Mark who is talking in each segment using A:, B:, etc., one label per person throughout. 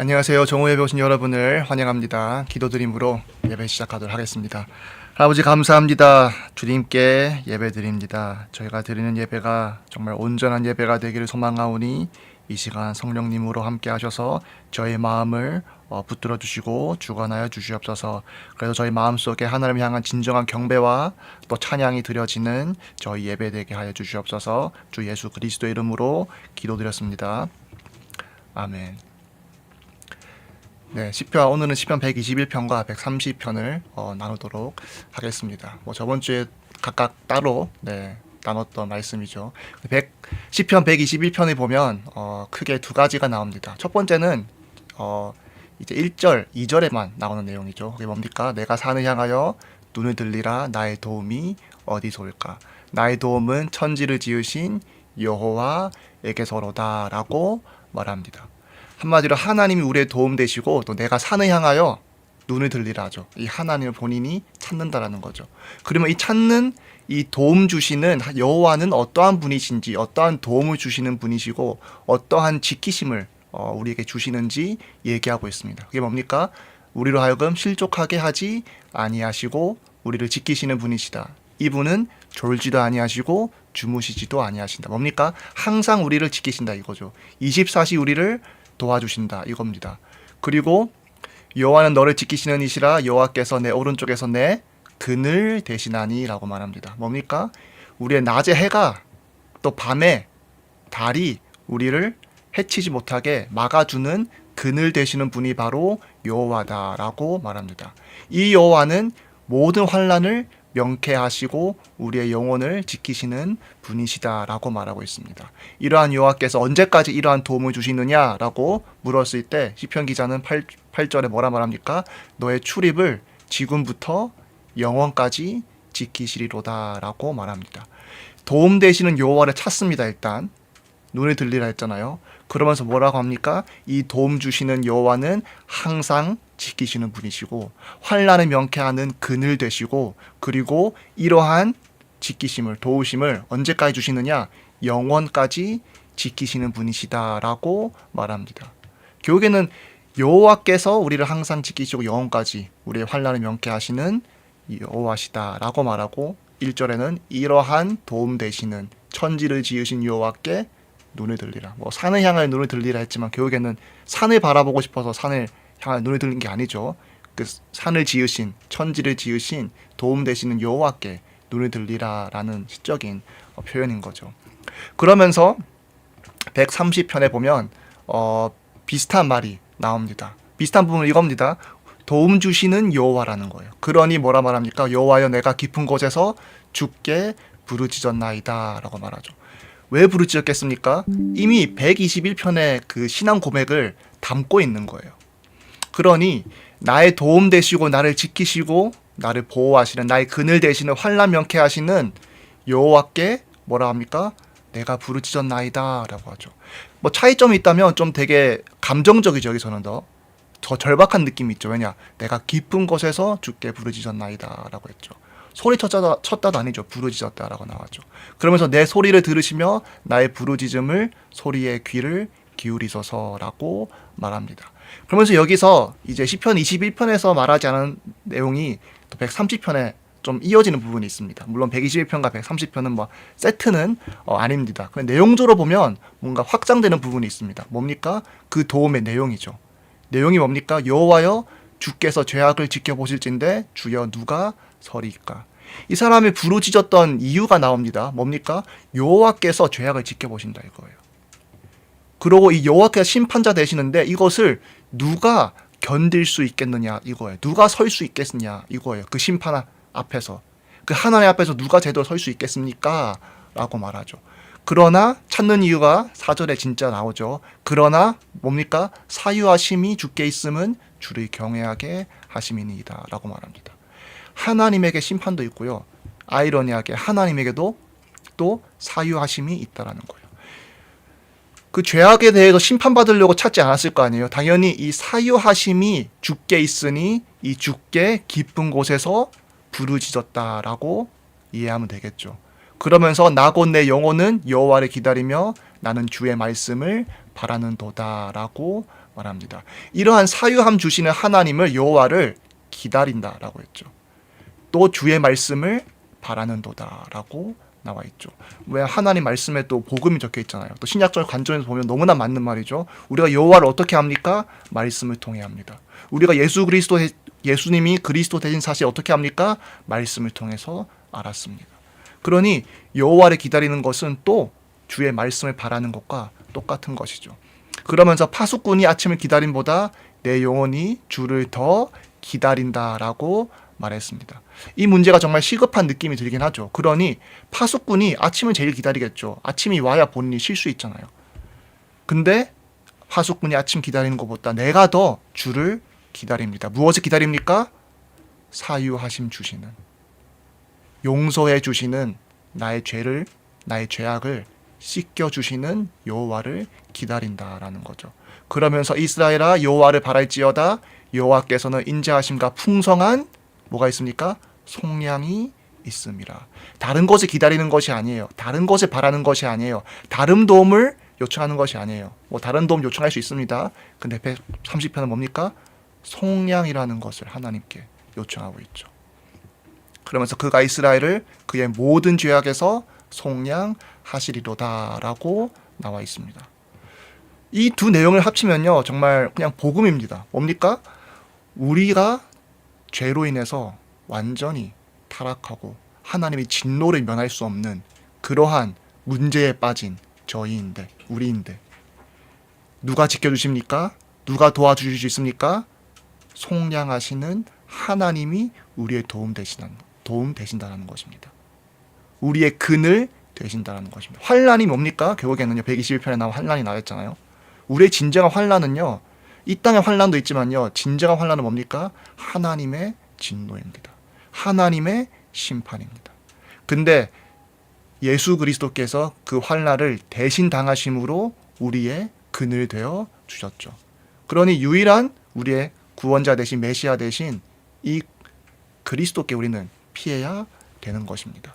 A: 안녕하세요. 정오 예배 오신 여러분을 환영합니다. 기도드림으로 예배 시작하도록 하겠습니다. 아버지 감사합니다. 주님께 예배 드립니다. 저희가 드리는 예배가 정말 온전한 예배가 되기를 소망하오니 이 시간 성령님으로 함께 하셔서 저희 마음을 어, 붙들어 주시고 주관하여 주시옵소서. 그래서 저희 마음속에 하나님을 향한 진정한 경배와 또 찬양이 드려지는 저희 예배 되게 하여 주시옵소서. 주 예수 그리스도 이름으로 기도드렸습니다. 아멘. 네, 시편 오늘은 시편 121편과 130편을 어, 나누도록 하겠습니다. 뭐 저번 주에 각각 따로 네, 나눴던 말씀이죠. 100, 시편 121편에 보면 어, 크게 두 가지가 나옵니다. 첫 번째는 어, 이제 1절, 2절에만 나오는 내용이죠. 그게 뭡니까? 내가 산을 향하여 눈을 들리라 나의 도움이 어디서 올까? 나의 도움은 천지를 지으신 여호와에게서로다라고 말합니다. 한마디로 하나님이 우리의 도움 되시고 또 내가 산을 향하여 눈을 들리라 하죠. 이 하나님을 본인이 찾는다라는 거죠. 그러면 이 찾는 이 도움 주시는 여호와는 어떠한 분이신지 어떠한 도움을 주시는 분이시고 어떠한 지키심을 어, 우리에게 주시는지 얘기하고 있습니다. 그게 뭡니까? 우리로 하여금 실족하게 하지 아니하시고 우리를 지키시는 분이시다. 이분은 졸지도 아니하시고 주무시지도 아니하신다. 뭡니까? 항상 우리를 지키신다 이거죠. 24시 우리를 도와주신다 이겁니다. 그리고 여호와는 너를 지키시는 이시라 여호와께서 내 오른쪽에서 내 그늘 되시나니라고 말합니다. 뭡니까? 우리의 낮의 해가 또 밤에 달이 우리를 해치지 못하게 막아주는 그늘 되시는 분이 바로 여호와다라고 말합니다. 이 여호와는 모든 환란을 명쾌하시고 우리의 영혼을 지키시는 분이시다라고 말하고 있습니다. 이러한 여호와께서 언제까지 이러한 도움을 주시느냐라고 물었을 때 시편 기자는 8, 8절에 뭐라 말합니까? 너의 출입을 지금부터 영원까지 지키시리로다라고 말합니다. 도움 되시는 여호와를 찾습니다. 일단 눈을 들리라 했잖아요. 그러면서 뭐라고 합니까? 이 도움 주시는 여호와는 항상 지키시는 분이시고 환란을 명쾌하는 그늘 되시고 그리고 이러한 지키심을 도우심을 언제까지 주시느냐? 영원까지 지키시는 분이시다라고 말합니다. 결국에는 여호와께서 우리를 항상 지키시고 영원까지 우리의 환란을 명쾌하시는 여호와시다라고 말하고 1절에는 이러한 도움 되시는 천지를 지으신 여호와께 눈을 들리라. 뭐 산을 향하여 눈을 들리라 했지만 결국에는 산을 바라보고 싶어서 산을 눈을 들린 게 아니죠. 그 산을 지으신 천지를 지으신 도움 되시는 여호와께 눈을 들리라라는 시적인 어, 표현인 거죠. 그러면서 130편에 보면 어, 비슷한 말이 나옵니다. 비슷한 부분은 이겁니다. 도움 주시는 여호와라는 거예요. 그러니 뭐라 말합니까? 여호와여 내가 깊은 곳에서 죽게 부르짖었나이다라고 말하죠. 왜 부르짖었겠습니까? 이미 121편의 그 신앙 고백을 담고 있는 거예요. 그러니 나의 도움 되시고 나를 지키시고 나를 보호하시는 나의 그늘 되시는 환란 명쾌하시는 여호와께 뭐라 합니까? 내가 부르짖었나이다라고 하죠. 뭐 차이점이 있다면 좀 되게 감정적이죠 여기서는 더. 더 절박한 느낌이 있죠. 왜냐? 내가 깊은 곳에서 주께 부르짖었나이다라고 했죠. 소리 쳤다, 쳤다도 아니죠. 부르짖었다라고 나왔죠. 그러면서 내 소리를 들으시며 나의 부르짖음을 소리의 귀를 기울이소서라고 말합니다. 그러면서 여기서 이제 시편 21편에서 말하지 않은 내용이 또 130편에 좀 이어지는 부분이 있습니다. 물론 121편과 130편은 뭐 세트는 어, 아닙니다. 근데 내용적으로 보면 뭔가 확장되는 부분이 있습니다. 뭡니까? 그 도움의 내용이죠. 내용이 뭡니까? 여호와여 주께서 죄악을 지켜보실진데 주여 누가 서리까? 이 사람이 부르짖었던 이유가 나옵니다. 뭡니까? 여호와께서 죄악을 지켜보신다 이거예요. 그리고 이 여호와께서 심판자 되시는데 이것을 누가 견딜 수 있겠느냐 이거예요. 누가 설 수 있겠느냐 이거예요. 그 심판 앞에서 그 하나님 앞에서 누가 제대로 설 수 있겠습니까? 라고 말하죠. 그러나 찾는 이유가 사절에 진짜 나오죠. 그러나 뭡니까? 사유하심이 주께 있음은 주를 경외하게 하심이니이다 라고 말합니다. 하나님에게 심판도 있고요. 아이러니하게 하나님에게도 또 사유하심이 있다라는 거예요. 그 죄악에 대해서 심판받으려고 찾지 않았을 거 아니에요. 당연히 이 사유하심이 주께 있으니 이 주께 깊은 곳에서 부르짖었다라고 이해하면 되겠죠. 그러면서 나곧 내 영혼은 여호와를 기다리며 나는 주의 말씀을 바라는도다라고 말합니다. 이러한 사유함 주시는 하나님을 여호와를 기다린다라고 했죠. 또 주의 말씀을 바라는도다라고 나와 있죠. 왜 하나님 말씀에 또 복음이 적혀 있잖아요. 또 신약적 관점에서 보면 너무나 맞는 말이죠. 우리가 여호와를 어떻게 합니까? 말씀을 통해 합니다. 우리가 예수 그리스도 예수님이 그리스도 되신 사실 어떻게 합니까? 말씀을 통해서 알았습니다. 그러니 여호와를 기다리는 것은 또 주의 말씀을 바라는 것과 똑같은 것이죠. 그러면서 파수꾼이 아침을 기다림보다 내 영혼이 주를 더 기다린다라고 말했습니다. 이 문제가 정말 시급한 느낌이 들긴 하죠. 그러니 파수꾼이 아침을 제일 기다리겠죠. 아침이 와야 본인이 쉴 수 있잖아요. 근데 파수꾼이 아침 기다리는 것보다 내가 더 주를 기다립니다. 무엇을 기다립니까? 사유하심 주시는 용서해 주시는 나의 죄를 나의 죄악을 씻겨 주시는 여호와를 기다린다라는 거죠. 그러면서 이스라엘아 여호와를 바랄지어다 여호와께서는 인자하심과 풍성한 뭐가 있습니까? 속량이 있음이라. 다른 것을 기다리는 것이 아니에요. 다른 것을 바라는 것이 아니에요. 다른 도움을 요청하는 것이 아니에요. 뭐 다른 도움 요청할 수 있습니다. 근데 130편은 뭡니까? 속량이라는 것을 하나님께 요청하고 있죠. 그러면서 그가 이스라엘을 그의 모든 죄악에서 속량하시리로다라고 나와 있습니다. 이 두 내용을 합치면요, 정말 그냥 복음입니다. 뭡니까? 우리가 죄로 인해서 완전히 타락하고 하나님의 진노를 면할 수 없는 그러한 문제에 빠진 저희인데, 우리인데, 누가 지켜주십니까? 누가 도와주실 수 있습니까? 속량하시는 하나님이 우리의 도움 되시는 도움 되신다는 것입니다. 우리의 근을 되신다는 것입니다. 환란이 뭡니까? 결국에는요. 121편에 나온 환란이 나왔잖아요. 우리의 진정한 환란은요. 이 땅의 환란도 있지만요. 진정한 환란은 뭡니까? 하나님의 진노입니다. 하나님의 심판입니다. 근데 예수 그리스도께서 그 환란을 대신 당하심으로 우리의 근을 되어 주셨죠. 그러니 유일한 우리의 구원자 대신 메시아 대신 이 그리스도께 우리는 피해야 되는 것입니다.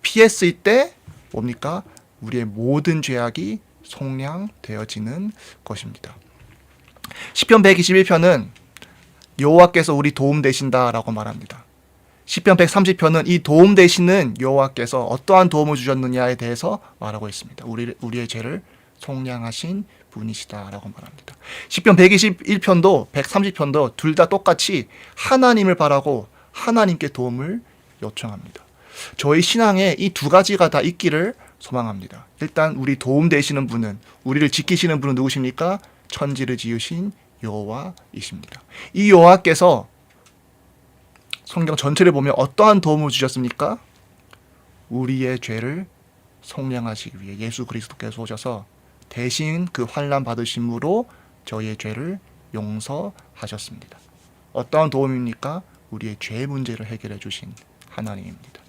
A: 피했을 때 뭡니까? 우리의 모든 죄악이 속량되어지는 것입니다. 시편 121편은 여호와께서 우리 도움 되신다라고 말합니다. 시편 130편은 이 도움 되시는 여호와께서 어떠한 도움을 주셨느냐에 대해서 말하고 있습니다. 우리 우리의 죄를 속량하신 분이시다라고 말합니다. 시편 121편도 130편도 둘 다 똑같이 하나님을 바라고 하나님께 도움을 요청합니다. 저희 신앙에 이 두 가지가 다 있기를 소망합니다. 일단 우리 도움 되시는 분은 우리를 지키시는 분은 누구십니까? 천지를 지으신 여호와이십니다. 이 여호와께서 성경 전체를 보면 어떠한 도움을 주셨습니까? 우리의 죄를 속량하시기 위해 예수 그리스도께서 오셔서 대신 그 환란 받으심으로 저희의 죄를 용서하셨습니다. 어떠한 도움입니까? 우리의 죄 문제를 해결해 주신 하나님입니다.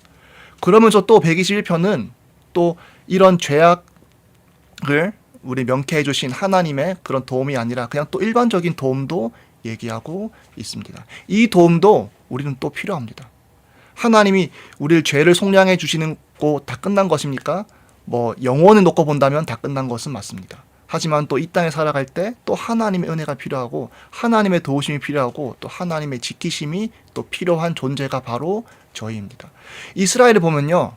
A: 그러면서 또 121편은 또 이런 죄악을 우리 명쾌해 주신 하나님의 그런 도움이 아니라 그냥 또 일반적인 도움도 얘기하고 있습니다. 이 도움도 우리는 또 필요합니다. 하나님이 우리를 죄를 속량해 주시는 거 다 끝난 것입니까? 뭐 영원을 놓고 본다면 다 끝난 것은 맞습니다. 하지만 또 이 땅에 살아갈 때 또 하나님의 은혜가 필요하고 하나님의 도우심이 필요하고 또 하나님의 지키심이 또 필요한 존재가 바로 저희입니다. 이스라엘을 보면요.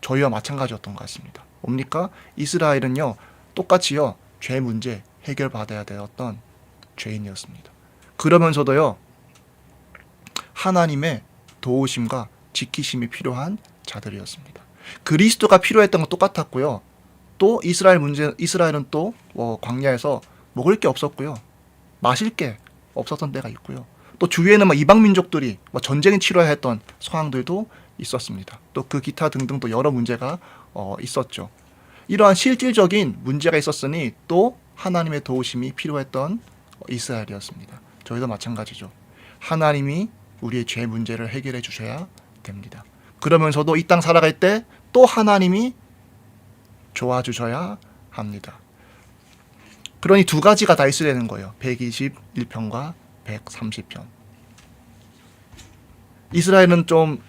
A: 저희와 마찬가지였던 것 같습니다. 뭡니까? 이스라엘은요. 똑같이요. 죄 문제 해결받아야 되었던 죄인이었습니다. 그러면서도요. 하나님의 도우심과 지키심이 필요한 자들이었습니다. 그리스도가 필요했던 건 똑같았고요. 또 이스라엘 문제 이스라엘은 또 뭐 광야에서 먹을 게 없었고요. 마실 게 없었던 때가 있고요. 또 주위에는 막 이방 민족들이 뭐 전쟁을 치러야 했던 상황들도 있었습니다. 또 그 기타 등등 또 여러 문제가 어, 있었죠. 이러한 실질적인 문제가 있었으니 또 하나님의 도우심이 필요했던 이스라엘이었습니다. 저희도 마찬가지죠. 하나님이 우리의 죄 문제를 해결해 주셔야 됩니다. 그러면서도 이 땅 살아갈 때 또 하나님이 도와주셔야 합니다. 그러니 두 가지가 다 있어야 되는 거예요. 121편과 130편. 이스라엘은 좀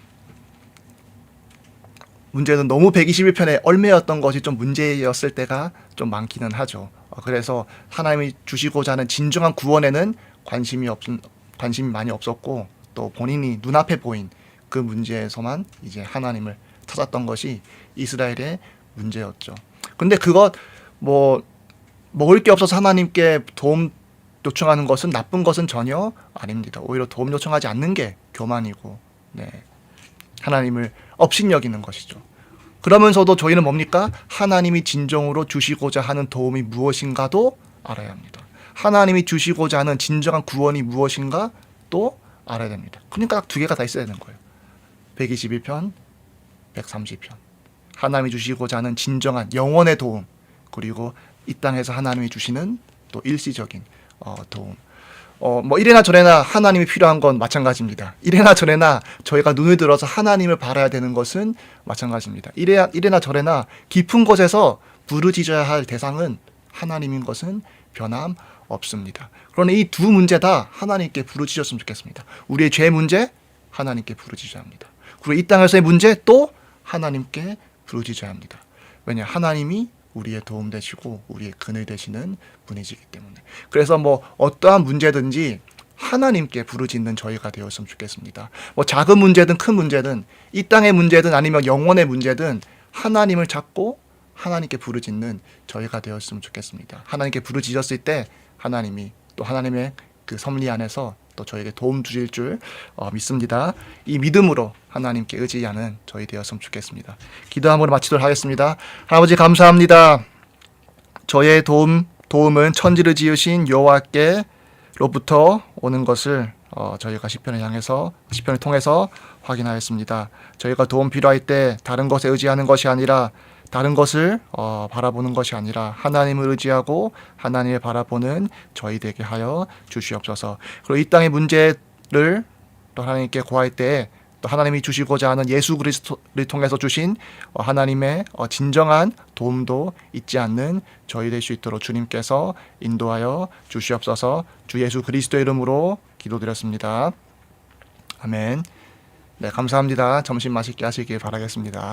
A: 문제는 너무 121편에 얼매였던 것이 좀 문제였을 때가 좀 많기는 하죠. 어, 그래서 하나님이 주시고자 하는 진정한 구원에는 관심이 없 관심이 많이 없었고 또 본인이 눈앞에 보인 그 문제에서만 이제 하나님을 찾았던 것이 이스라엘의 문제였죠. 근데 그것 뭐 먹을 게 없어서 하나님께 도움 요청하는 것은 나쁜 것은 전혀 아닙니다. 오히려 도움 요청하지 않는 게 교만이고, 네. 하나님을 업신여기는 것이죠. 그러면서도 저희는 뭡니까? 하나님이 진정으로 주시고자 하는 도움이 무엇인가도 알아야 합니다. 하나님이 주시고자 하는 진정한 구원이 무엇인가 또 알아야 됩니다. 그러니까 딱 두 개가 다 있어야 되는 거예요. 121편, 130편. 하나님이 주시고자 하는 진정한 영원의 도움, 그리고 이 땅에서 하나님이 주시는 또 일시적인 어, 도움. 어, 뭐 이래나 저래나 하나님이 필요한 건 마찬가지입니다. 이래나 저래나 저희가 눈을 들어서 하나님을 바라야 되는 것은 마찬가지입니다. 이래 이래나 저래나 깊은 곳에서 부르짖어야 할 대상은 하나님인 것은 변함 없습니다. 그러나 이두 문제 다 하나님께 부르짖었으면 좋겠습니다. 우리의 죄 문제 하나님께 부르짖어야 합니다. 그리고 이 땅에서의 문제 또 하나님께 부르짖어야 합니다. 왜냐 하나님이 우리의 도움 되시고 우리의 그늘 되시는 분이시기 때문에 그래서 뭐 어떠한 문제든지 하나님께 부르짖는 저희가 되었으면 좋겠습니다. 뭐 작은 문제든 큰 문제든 이 땅의 문제든 아니면 영혼의 문제든 하나님을 찾고 하나님께 부르짖는 저희가 되었으면 좋겠습니다. 하나님께 부르짖었을 때 하나님이 또 하나님의 그 섭리 안에서 또 저에게 도움 주실 줄 어, 믿습니다. 이 믿음으로 하나님께 의지하는 저희 되었으면 좋겠습니다. 기도함으로 마치도록 하겠습니다. 아버지 감사합니다. 저의 도움 도움은 천지를 지으신 여호와께로부터 오는 것을 어, 저희가 시편을 향해서 시편을 통해서 확인하였습니다. 저희가 도움 필요할 때 다른 것에 의지하는 것이 아니라 다른 것을 어, 바라보는 것이 아니라 하나님을 의지하고 하나님을 바라보는 저희 되게 하여 주시옵소서. 그리고 이 땅의 문제를 또 하나님께 구할 때 또 하나님이 주시고자 하는 예수 그리스도를 통해서 주신 어, 하나님의 어, 진정한 도움도 잊지 않는 저희 될 수 있도록 주님께서 인도하여 주시옵소서. 주 예수 그리스도의 이름으로 기도드렸습니다. 아멘. 네, 감사합니다. 점심 맛있게 하시길 바라겠습니다.